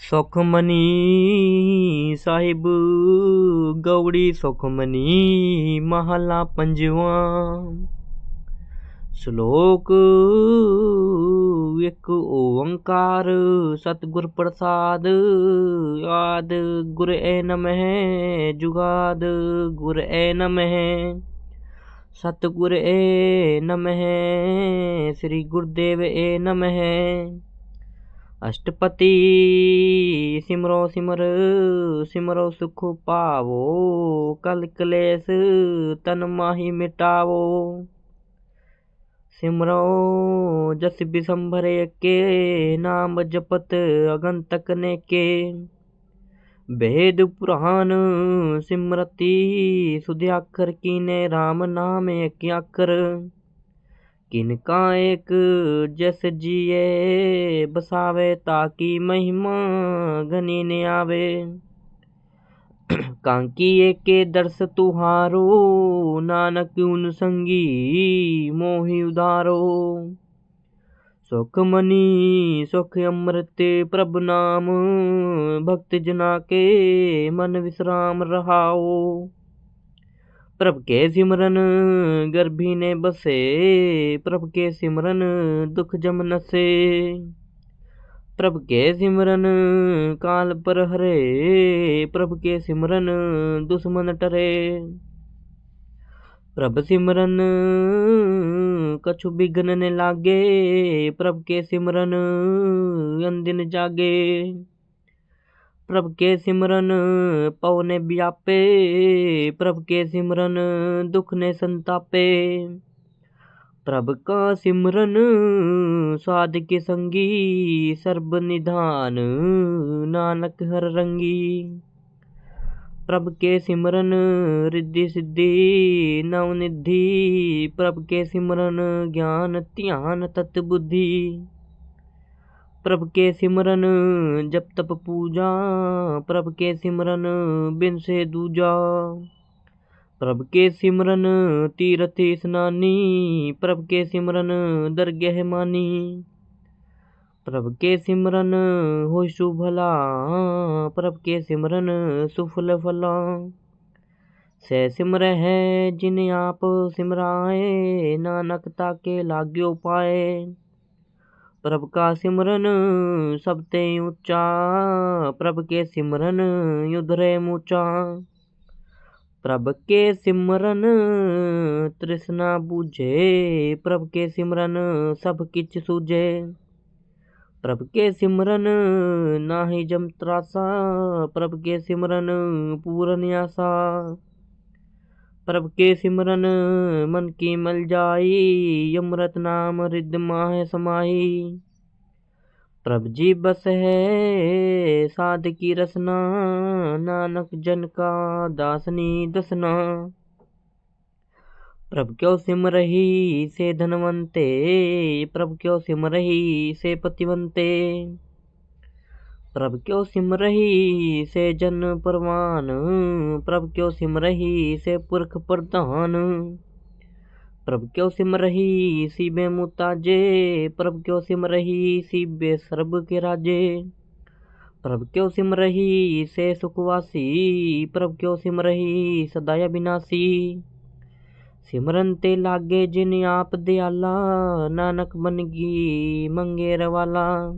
सुखमनी साहिब, गौड़ी सुखमनी महला पंजवा। श्लोक एक, ओंकार सतगुर प्रसाद, आद गुर ए नम है जुगाद, गुर ए नम। है सतगुर ए नम है श्री गुरुदेव ए नम। है अष्टपति सिमरो सिमर, सिमरो सुख पावो, कल कलेस तन माही मिटावो। सिमरो जस विसंभरे के, नाम जपत अगंतक ने के भेद पुराण सिमरती सुध्याखर की ने राम नाम एक अक्षर किनका एक जस जिए, बसावे ताकि महिमा घनी ने आवे। कांकी एक दर्श तुहारो, नानक उन संगी मोहि उदारो सुख मनी, सुख अमृत प्रभ नाम, भक्त जना के मन विश्राम रहाओ। प्रभ के सिमरन, गर्भी ने बसे। प्रभ के सिमरन, दुख जम नसे। प्रभ के सिमरन, काल पर हरे। प्रभ के सिमरन, दुश्मन टरे। प्रभ सिमरन, कछु बिघन ने लागे। प्रभ के सिमरन, अंदिन जागे। प्रभ के सिमरन, पवने व्यापे प्रभ के सिमरन, दुख ने संतापे। प्रभ का सिमरन साध के संगी, सर्ब निधान, नानक हर रंगी। प्रभ के सिमरन, रिद्धि सिद्धि नवनिधि प्रभ के सिमरन, ज्ञान, ध्यान तत् बुद्धि प्रभ के सिमरन जप तप पूजा। प्रभ के सिमरन, बिन से दूजा। प्रभ के सिमरन, तीरथ स्नानी। प्रभ के सिमरन, दरगह मानी। प्रभ के सिमरन हो शुभला प्रभ के सिमरन, सुफल फला। से सिमर है जिन आप सिमराए, नानक ताके लाग्यो पाए। प्रभ का सिमरन सबते ऊँचा। प्रभ के सिमरन युधरे मूचा। प्रभ के सिमरन, तृष्णा बूझे। प्रभ के सिमरन, सब किच सूझे। प्रभ के सिमरन नाही जम त्रासा। प्रभ के सिमरन, पूरन आसा प्रभ के सिमरन मन की मल जाई अमृत नाम रिद माह समाई। प्रभ जी बस है, साध की रसना, नानक जन का दासनी दसना। प्रभ क्यों सिम रही से धनवंते, प्रभ क्यों सिम रही से पतिवंते। प्रभ क्यों सिम रही से जन परवान? प्रभ क्यों सिम रही से पुरख प्रधान? प्रभ क्यों सिम रही सीबे मुताजे? प्रभ क्यों सिम रही सीबे सर्ब के राजे? प्रभ क्यों सिम रही से सुखवासी? प्रभ क्यों सिम रही सदाया विनाशी सिमरन ते लागे जिन आप दयाला, नानक बन गी मंगेर वाला।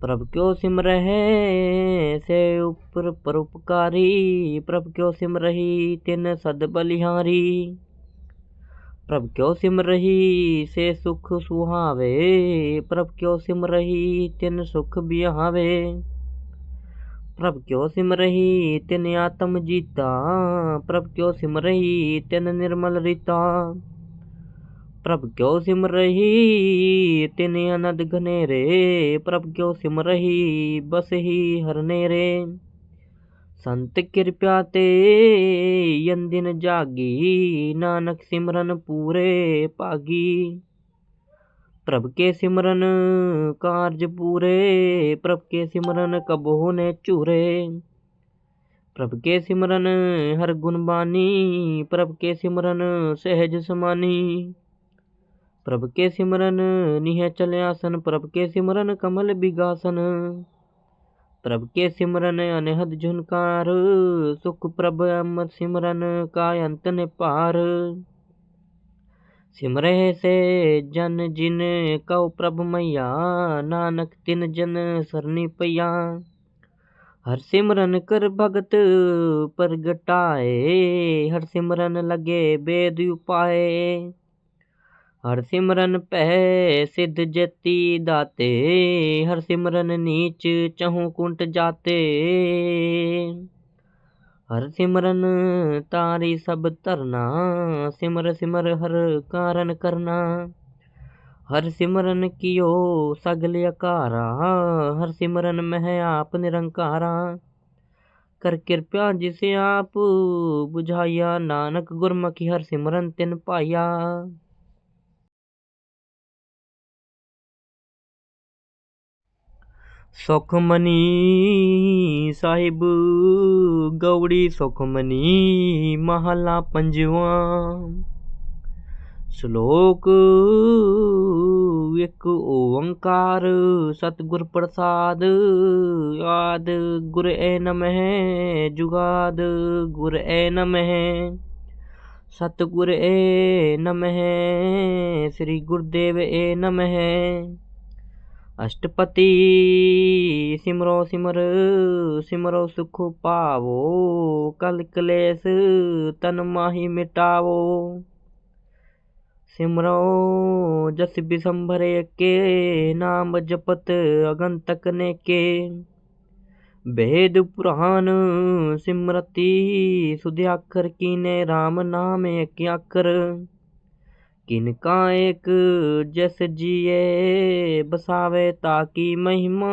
प्रभ क्यों सिम रहे से ऊपर परोपकारी? प्रभ क्यों सिम रही तिन सद बलिहारी? प्रभ क्यों सिम रही से सुख सुहावे? प्रभ क्यों सिम रही तिन सुख बिहावे? प्रभ क्यों सिम रही तिन आत्म जीता? प्रभ क्यों सिम रही तिन निर्मल रीता? प्रभ क्यों सिम रही? तिन अनद घनेरे, प्रभ क्यों सिम रही? बस ही हरने रे संत कृपया ते यन जागी, नानक सिमरन पूरे पागी। प्रभ के सिमरन कार्य पूरे, प्रभ के सिमरन कब ने चूरे। प्रभ के सिमरन हर गुणबानी प्रभ के सिमरन सहज समानी। प्रभ के सिमरन निह चले आसन प्रभ के सिमरन कमल बिगासन प्रभ के सिमरन अनहद झुनकार सुख प्रभ अमर सिमरन का अंत ने पार सिमरह से जन जिन कौ प्रभ मैया नानक तिन जन सरनी पैया हर सिमरन कर भगत प्रगटाए हर सिमरन लगे वेद उपाय हर सिमरन पह सिद्ध जति दाते हर सिमरन नीच चहु कुंट जाते हर सिमरन तारी सब तरना सिमर सिमर हर कारण करना हर सिमरन कियो सगल अकारा हर सिमरन मह आप निरंकारा कर कृपया जिसे आप बुझाया नानक गुरमुखी हर सिमरन तिन पाया सुखमनी साहिब, गौड़ी सुखमनी महला पंजवा। श्लोक एक, ओंकार सतगुर प्रसाद, आद गुर ए नम जुगाद, गुर ए नम। सतगुर ए नम, श्री गुरुदेव ए नम। अष्टपति सिमरो सिमर, सिमरो सुख पावो, कल क्लेश तन माही मिटावो। सिमरो जस बिसंभरे के, नाम जपत अगंतक ने के भेद पुराण सिमरती सुध्याकर की ने राम नाम एक अकर किनका एक जस जिए बसावे ताकि महिमा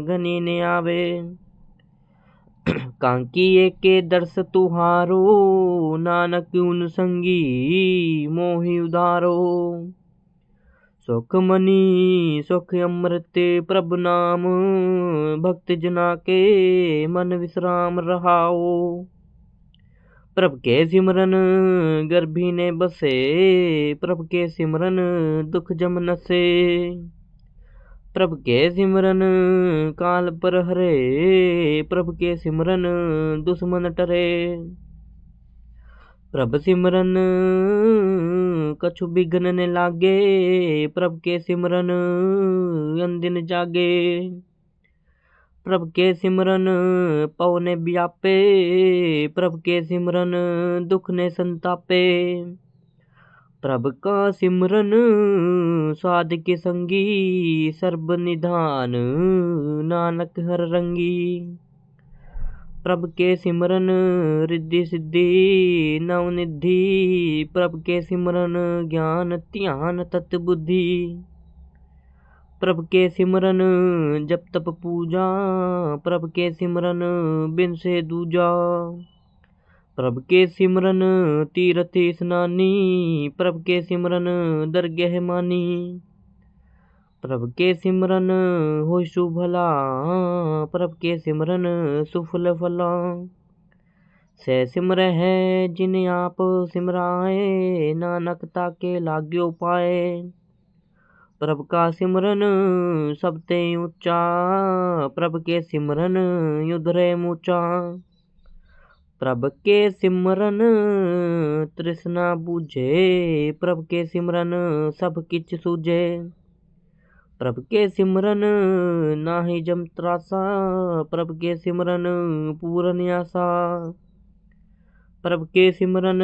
घनी ने आवे। कांकी के दर्श तुहारो, नानक उन संगी मोहि उदारो सुख मनी, सुख अमृत प्रभ नाम, भक्त जना के मन विश्राम रहाओ। प्रभ के सिमरन, गर्भी ने बसे। प्रभ के सिमरन, दुख जम नसे। प्रभ के सिमरन, काल पर हरे। प्रभ के सिमरन, दुश्मन टरे। प्रभ सिमरन, कछु बिघन ने लागे। प्रभ के सिमरन, अंदिन जागे। प्रभ के सिमरन पवने व्यापे प्रभ के सिमरन, दुख ने संतापे। प्रभ का सिमरन साध के संगी। सर्व निधान, नानक हर रंगी। प्रभ के सिमरन, रिद्धि सिद्धि नवनिधि प्रभ के सिमरन, ज्ञान ध्यान तत् बुद्धि प्रभ के सिमरन जप तप पूजा, प्रभ के सिमरन, बिन से दूजा। प्रभ के सिमरन, तीरथ स्नानी, प्रभ के सिमरन, दरगह मानी। प्रभ के सिमरन हो शुभला प्रभ के सिमरन, सुफल फला। से सिमर है जिन आप सिमराए, नानक ताके लाग्यो पाए प्रभ का सिमरन सबते ऊँचा। प्रभ के सिमरन युधरे मूचा। प्रभ के सिमरन, तृष्णा बूझे। प्रभ के सिमरन, सब किच सूझे। प्रभ के सिमरन, नाही जम त्रासा। प्रभ के सिमरन, पूरन आसा प्रभ के सिमरन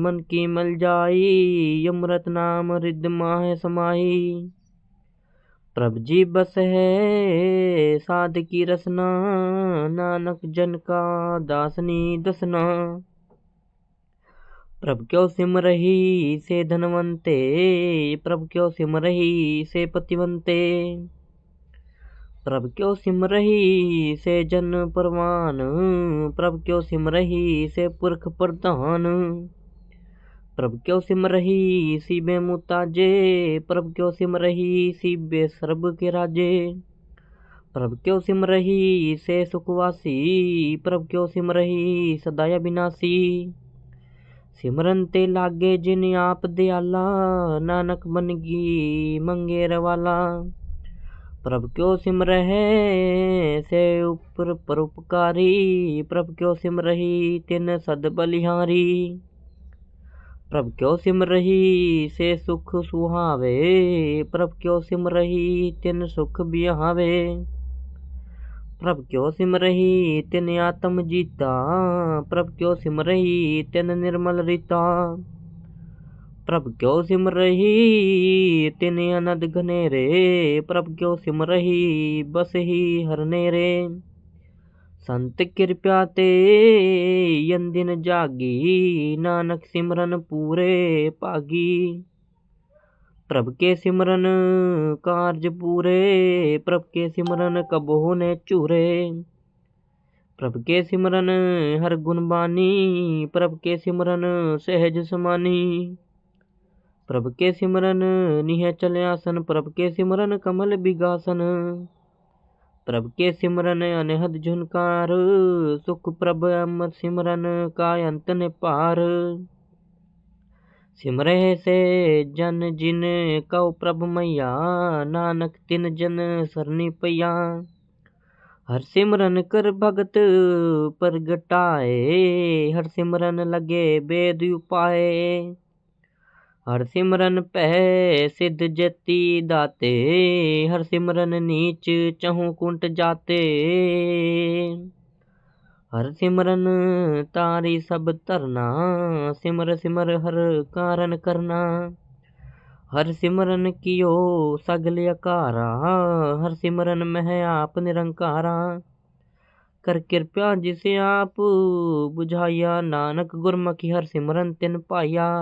मन की मल जाई अमृत नाम रिद माह समाई। प्रभ जी बस है, साध की रसना, नानक जन का दासनी दसना। प्रभ क्यों सिम रही से धनवंते, प्रभ क्यों सिम रही से पतिवंते। प्रभ क्यों सिम रही से जन परवान? प्रभ क्यों सिम रही से पुरख प्रधान? प्रभ क्यों सिम रही सीबे मुताजे? प्रभ क्यों सिम रही सीबे सर्ब के राजे? प्रभ क्यों सिम रही से सुखवासी? प्रभ क्यों सिम रही सदाया विनाशी? सिमरन ते लागे जिन आप दयाला, नानक बनगी मंगेर वाला। प्रभ क्यों सिम रहे से उपर परोपकारी प्रभ क्यों सिम रही तिन सद बलिहारी प्रभ क्यों सिम रही से सुख सुहावे प्रभ क्यों सिम रही तिन सुख बिहावे प्रभ क्यों सिम रही तिन आत्म जीता प्रभ क्यों सिम रही तिन निर्मल रीता प्रभ क्यों सिम रही? तिन अनद घनेरे, प्रभ क्यों सिम रही? बस ही हरने रे संत कृपया ते यन जागी, नानक सिमरन पूरे पागी। प्रभ के सिमरन कार्य पूरे, प्रभ के सिमरन कबो ने चूरे। प्रभ के सिमरन हर गुणबानी, प्रभ के सिमरन सहज समानी। प्रभ के सिमरन निह चल आसन प्रभ के सिमरन कमल बिगासन प्रभ के सिमरन अनहद झुनकार सुख प्रभ अमर सिमरन का अंत ने पार सिमरे से जन जिन कौ प्रभ मैया नानक तिन जन सरनी पैया हर सिमरन कर भगत प्रगटाए हर सिमरन लगे वेद उपाय हर सिमरन पह सिद्ध जति दाते हर सिमरन नीच चहु कुंट जाते हर सिमरन तारी सब तरना सिमर सिमर हर कारण करना हर सिमरन कियो सगल अकारा हर सिमरन मह आप निरंकारा कर कृपया जिसे आप बुझाया नानक गुरमुखी हर सिमरन तिन पाया